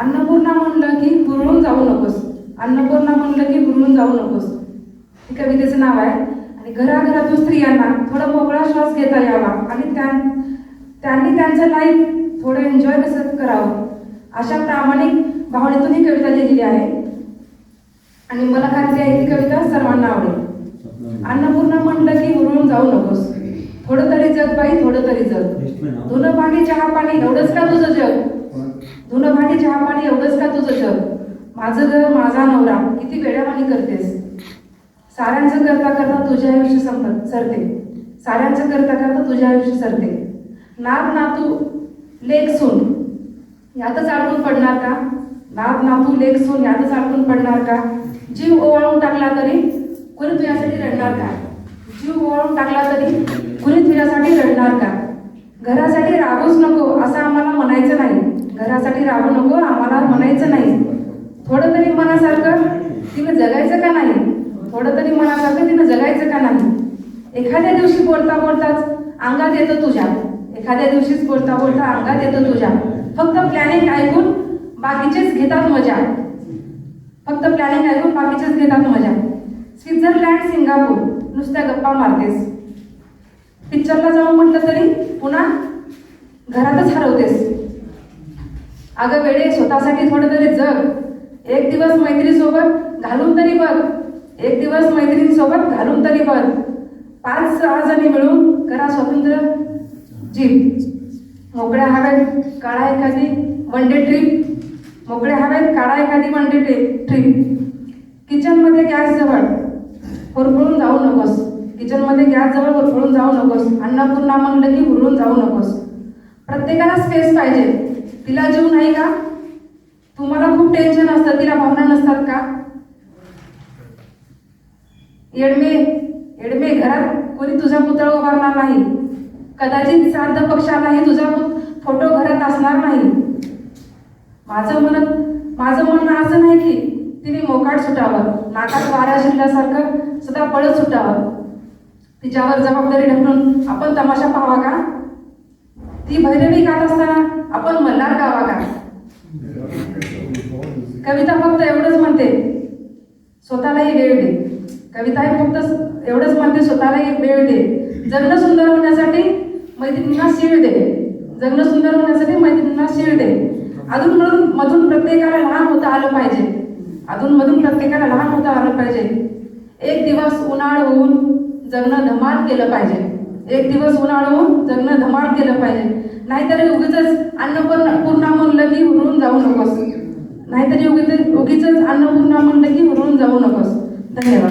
अन्नपूर्णा म्हणलं की हुरळून जाऊ नकोस. अन्नपूर्णा म्हणलं की हुरळून जाऊ नकोस. हे कवितेचं नाव आहे. आणि घराघरातून स्त्रियांना थोडा मोकळा श्वास घेता यावा आणि त्या त्यांनी त्यांचं लाईफ थोडं एन्जॉय कसं करावं? अशा प्रामाणिक भावनेतून ही कविता लिहिलेली आहे. आणि मला खात्री आहे ही कविता सर्वांना आवडेल. अन्नपूर्णा म्हणलं की हुरळून जाऊ नकोस. थोडं तरी जग बाई थोडं तरी जग. धुणं भांडी चहा पाणी एवढंच का तुझं जग? धुणं भांडी चहा पाणी एवढंच का तुझं जग माझं घर माझा नवरा किती वेळावाणी करतेस? साऱ्यांचं करता करता तुझे आयुष्य संपत सरते. साऱ्यांचं करता करता तुझे आयुष्य सरते. नात नातू लेख सून. यातच अडकून पडणार का? नात नातू लेख सून यातच अडकून पडणार का? जीव ओवाळून टाकला तरी कुणी तुझ्यासाठी रडणार का? जीव ओवाळून टाकला तरी कुणी तुझ्यासाठी रडणार का? घरासाठी राबूच नको असं आम्हाला म्हणायचं नाही. घरासाठी राहू नको आम्हाला म्हणायचं नाही. थोडं तरी मनासारखं तिनं जगायचं का नाही? थोडं तरी मनासारखं तिनं जगायचं का नाही? एखाद्या दिवशी बोलता बोलताच अंगात येतं तुझ्या. एखाद्या दिवशीच बोलता बोलता अंगात येतं तुझ्या. फक्त प्लॅनिंग ऐकून बाकीचेच घेतात मजा. फक्त प्लॅनिंग ऐकून बाकीचेच घेतात मजा. स्वित्झर्लँड सिंगापूर नुसत्या गप्पा मारतेस. पिक्चरला जाऊन म्हटलं तरी पुन्हा घरातच हरवतेस. अगं वेळे स्वतःसाठी थोडं तरी जग. एक दिवस मैत्रीसोबत घालून तरी बघ. एक दिवस मैत्रिणीसोबत घालून तरी बघ. पाच सहा जणी मिळून करा स्वतंत्र जीप मोकळ्या हवेत काढा एखादी वन डे ट्रिप मोकळ्या हवेत काढा एखादी वन डे ट्रिप किचनमध्ये गॅस जवळ. होरपळून जाऊ नकोस. किचनमध्ये गॅस जवळ होरपळून जाऊ नकोस. अन्नपूर्णा म्हणलं की हुरळून जाऊ नकोस. प्रत्येकाला स्पेस पाहिजे. तिला जीव नाही का? तुम्हाला खूप टेन्शन असतं तिला भावना नसतात का? येडमे येडमे घरात कोणी तुझा पुतळा उभारणार नाही. कदाचित श्राद्ध पक्षालाही तुझा फोटो घरात असणार नाही. माझं म्हणत माझं म्हणणं असं नाही की तिने मोकाट सुटावं नाकात वारा शिरल्यासारखं सदा पळत सुटावं. तिच्यावर जबाबदारी ढकलून आपण तमाशा पाहावा का? ती भैरवी गात असताना आपण मल्हार गावा का? कविता फक्त एवढंच म्हणते स्वतःलाही वेळ दे. कविता हे फक्त एवढंच म्हणते स्वतःलाही वेळ दे. जगणं सुंदर होण्यासाठी मैत्रिणींना शीळ दे. जगणं सुंदर होण्यासाठी मैत्रिणींना शीळ दे. अजून मधून मधून प्रत्येकाला लहान होता आलं पाहिजे. अधून मधून प्रत्येकाला लहान होता आलं पाहिजे. एक दिवस उन्हाळ होऊन जगणं धमाल केलं पाहिजे. एक दिवस उन्हाळून जगणं धमाल केलं पाहिजे. नाहीतरी उगीच अन्नपूर्ण पूर्णा म्हणलं की हुरून जाऊ नकोस. नाहीतरी उगीच उगीच अन्नपूर्णा म्हणलं की हुरून जाऊ नकोस. धन्यवाद.